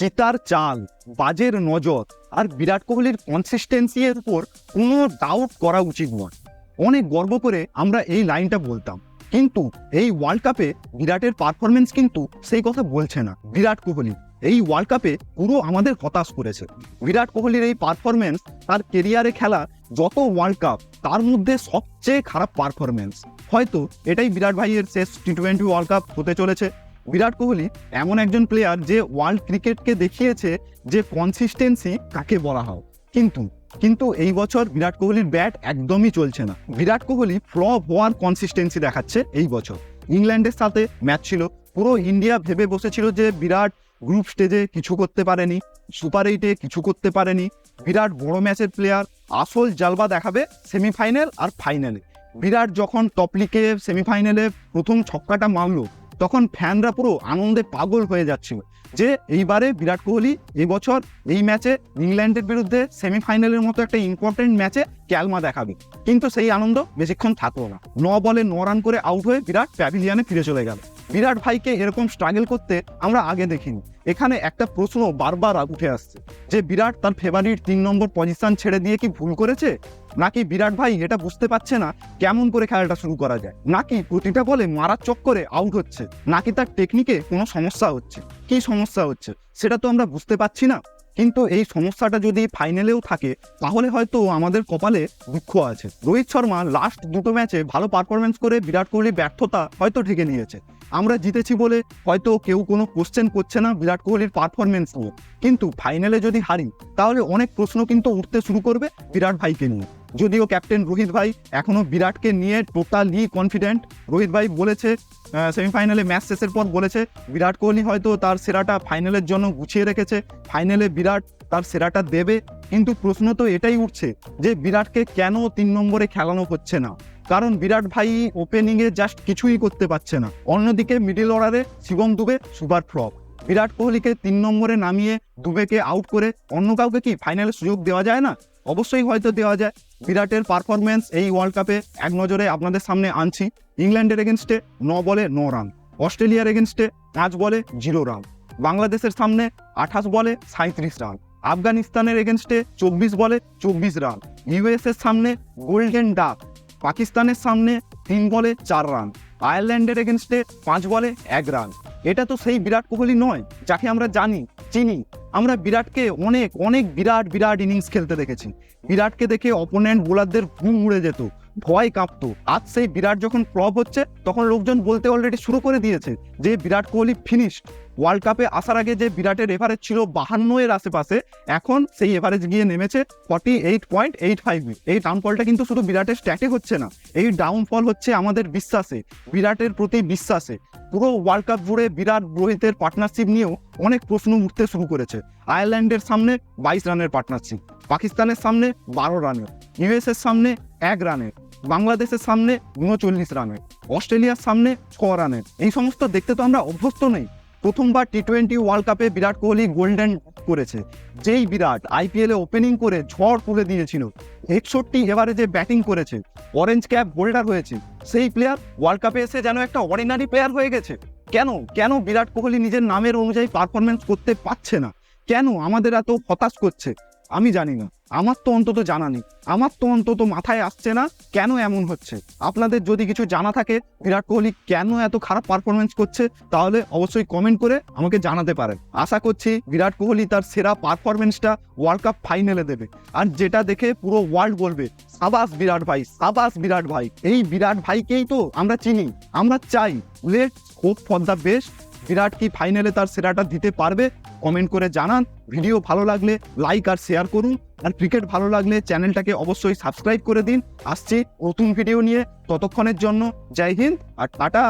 চিতার চাল, বাজের নজর আর বিরাট কোহলির কনসিস্টেন্সি এর উপর কোনো ডাউট করা উচিত নয়। অনেক গর্ব করে আমরা এই লাইনটা বলতাম। কিন্তু এই ওয়ার্ল্ড কাপে বিরাটের পারফরমেন্স কিন্তু সেই কথা বলছে না বিরাট কোহলি। এই ওয়ার্ল্ড কাপে পুরো আমাদের হতাশ করেছে। বিরাট কোহলির এই পারফরমেন্স তার কেরিয়ারে খেলা, যত ওয়ার্ল্ড কাপ তার মধ্যে সবচেয়ে খারাপ পারফরমেন্স হয়তো এটাই বিরাট ভাইয়ের শেষ টি টোয়েন্টি ওয়ার্ল্ড কাপ হতে চলেছে। বিরাট কোহলি এমন একজন প্লেয়ার যে ওয়ার্ল্ড ক্রিকেটকে দেখিয়েছে যে কনসিস্টেন্সি কাকে বলা হয়। কিন্তু কিন্তু এই বছর বিরাট কোহলির ব্যাট একদমই চলছে না। বিরাট কোহলি ফ্লপ হওয়ার কনসিস্টেন্সি দেখাচ্ছে এই বছর। ইংল্যান্ডের সাথে ম্যাচ ছিল। পুরো ইন্ডিয়া ভেবে বসেছিল যে বিরাট গ্রুপ স্টেজে কিছু করতে পারেনি সুপার এইটে কিছু করতে পারেনি। বিরাট বড় ম্যাচের প্লেয়ার আসল জালবা দেখাবে সেমিফাইনাল আর ফাইনালে বিরাট যখন টপ লিগে সেমিফাইনালে প্রথম ছক্কাটা মারলো তখন ফ্যানরা পুরো আনন্দে পাগল হয়ে যাচ্ছিল যে এইবারে বিরাট কোহলি এই বছর এই ম্যাচে ইংল্যান্ডের বিরুদ্ধে সেমিফাইনালের মতো একটা ইম্পর্টেন্ট ম্যাচে ক্যালমা দেখাবে। কিন্তু সেই আনন্দ বেশিক্ষণ থাকল না। ন বলে ন রান করে আউট হয়ে বিরাট প্যাভিলিয়ানে ফিরে চলে গেল। বিরাট ভাইকে এরকম স্ট্রাগল করতে আমরা আগে দেখিনি। এখানে একটা প্রশ্ন বারবার উঠে আসছে যে বিরাট তার ফেভারিট তিন নম্বর পজিশন ছেড়ে দিয়ে কি ভুল করেছে? নাকি বিরাট ভাই এটা বুঝতে পারছে না কেমন করে খেলাটা শুরু করা যায়? নাকি প্রতিটা বলে মারার চক্করে আউট হচ্ছে? নাকি তার টেকনিকে কোনো সমস্যা হচ্ছে? কি সমস্যা হচ্ছে? সেটা তো আমরা বুঝতে পারছি না। কিন্তু এই সমস্যাটা যদি ফাইনালেও থাকে, তাহলে হয়তো আমাদের কপালে দুঃখ আছে। রোহিত শর্মা লাস্ট দুটো ম্যাচে ভালো পারফরমেন্স করে বিরাট কোহলির ব্যর্থতা হয়তো ঢেকে নিয়েছে। আমরা জিতেছি বলে হয়তো কেউ কোনো কোশ্চেন করছে না বিরাট কোহলির পারফরমেন্স নিয়ে। কিন্তু ফাইনালে যদি হারি, তাহলে অনেক প্রশ্ন কিন্তু উঠতে শুরু করবে বিরাট ভাইকে নিয়ে। যদিও ক্যাপ্টেন রোহিত ভাই এখনও বিরাটকে নিয়ে টোটালি কনফিডেন্ট রোহিত ভাই বলেছে সেমিফাইনালে ম্যাচ শেষের পর বলেছে, বিরাট কোহলি হয়তো তার সেরাটা ফাইনালের জন্য গুছিয়ে রেখেছে ফাইনালে বিরাট তার সেরাটা দেবে। কিন্তু প্রশ্ন তো এটাই উঠছে যে বিরাটকে কেন তিন নম্বরে খেলানো হচ্ছে না? কারণ বিরাট ভাই ওপেনিংয়ে জাস্ট কিছুই করতে পারছে না। অন্যদিকে মিডিল অর্ডারে শিবম দুবে সুপার ফ্লপ বিরাট কোহলিকে তিন নম্বরে নামিয়ে দুবেকে আউট করে অন্য কাউকে কি ফাইনালে সুযোগ দেওয়া যায় না? অবশ্যই হয়তো দেওয়া যায়। বিরাটের পারফরমেন্স এই ওয়ার্ল্ড কাপে এক নজরে আপনাদের সামনে আনছি। ইংল্যান্ডের এগেনস্টে ন বলে ন রান অস্ট্রেলিয়ার এগেনস্টে পাঁচ বলে জিরো রান বাংলাদেশের সামনে আঠাশ বলে সাঁত্রিশ রান আফগানিস্তানের এগেনস্টে চব্বিশ বলে চব্বিশ রান ইউএস এর সামনে গোল্ডেন ডাক পাকিস্তানের সামনে তিন বলে চার রান আয়ারল্যান্ডের এগেনস্টে পাঁচ বলে এক রান এটা তো সেই বিরাট কোহলি নয়, যাকে আমরা জানি, চিনি। আমরা বিরাটকে অনেক অনেক বিরাট বিরাট ইনিংস খেলতে দেখেছি। বিরাটকে দেখে অপোনেন্ট বোলারদের ঘুম উড়ে যেত। ভয় কাঁপতো। আজ সেই বিরাট যখন ফ্লপ হচ্ছে, তখন লোকজন বলতে অলরেডি শুরু করে দিয়েছে যে বিরাট কোহলি ফিনিশড ওয়ার্ল্ড কাপে আসার আগে যে বিরাটের এভারেজ ছিল বাহান্ন এর আশেপাশে, এখন সেই এভারেজ গিয়ে নেমেছে forty eight point eight five এই ডাউনফলটা কিন্তু শুধু বিরাটের স্ট্যাটে হচ্ছে না, এই ডাউনফল হচ্ছে আমাদের বিশ্বাসে, বিরাটের প্রতি বিশ্বাসে। পুরো ওয়ার্ল্ড কাপ জুড়ে বিরাট রোহিতের পার্টনারশিপ নিয়েও অনেক প্রশ্ন উঠতে শুরু করেছে। আয়ারল্যান্ডের সামনে বাইশ রানের পার্টনারশিপ পাকিস্তানের সামনে বারো রানের ইউএসের সামনে এক রানের বাংলাদেশের সামনে উনচল্লিশ রানের অস্ট্রেলিয়ার সামনে ছ রানের এই সমস্ত দেখতে তো আমরা অভ্যস্ত নেই। প্রথমবার টি টোয়েন্টি ওয়ার্ল্ড কাপে বিরাট কোহলি গোল্ডেন করেছে। যেই বিরাট আইপিএলে ওপেনিং করে ঝড় তুলে দিয়েছিল একষট্টি এভারেজে ব্যাটিং করেছে অরেঞ্জ ক্যাপ হোল্ডার হয়েছে, সেই প্লেয়ার ওয়ার্ল্ড কাপে এসে যেন একটা অর্ডিনারি প্লেয়ার হয়ে গেছে। কেন? কেন বিরাট কোহলি নিজের নামের অনুযায়ী পারফরমেন্স করতে পারছে না? কেন আমাদের এত হতাশ করছে? আমি জানি না। আমার তো অন্তত জানা নেই। আমার তো অন্তত মাথায় আসছে না কেন এমন হচ্ছে। আপনাদের যদি কিছু জানা থাকে, বিরাট কোহলি কেন এত খারাপ পারফরমেন্স করছে, তাহলে অবশ্যই কমেন্ট করে আমাকে জানাতে পারেন। আশা করছি বিরাট কোহলি তার সেরা পারফরমেন্সটা ওয়ার্ল্ড কাপ ফাইনালে দেবে। আর যেটা দেখে পুরো ওয়ার্ল্ড বলবে, সাবাস বিরাট ভাই, সাবাস বিরাট ভাই। এই বিরাট ভাইকেই তো আমরা চিনি, আমরা চাই। Let hope for the best Virat কি ফাইনালে তার সেরাটা দিতে পারবে? কমেন্ট করে জানান। ভিডিও ভালো লাগলে লাইক আর শেয়ার করুন। আর ক্রিকেট ভালো লাগলে চ্যানেলটাকে অবশ্যই সাবস্ক্রাইব করে দিন। আসছি নতুন ভিডিও নিয়ে। ততক্ষণের জন্য জয় হিন্দ আর টাটা।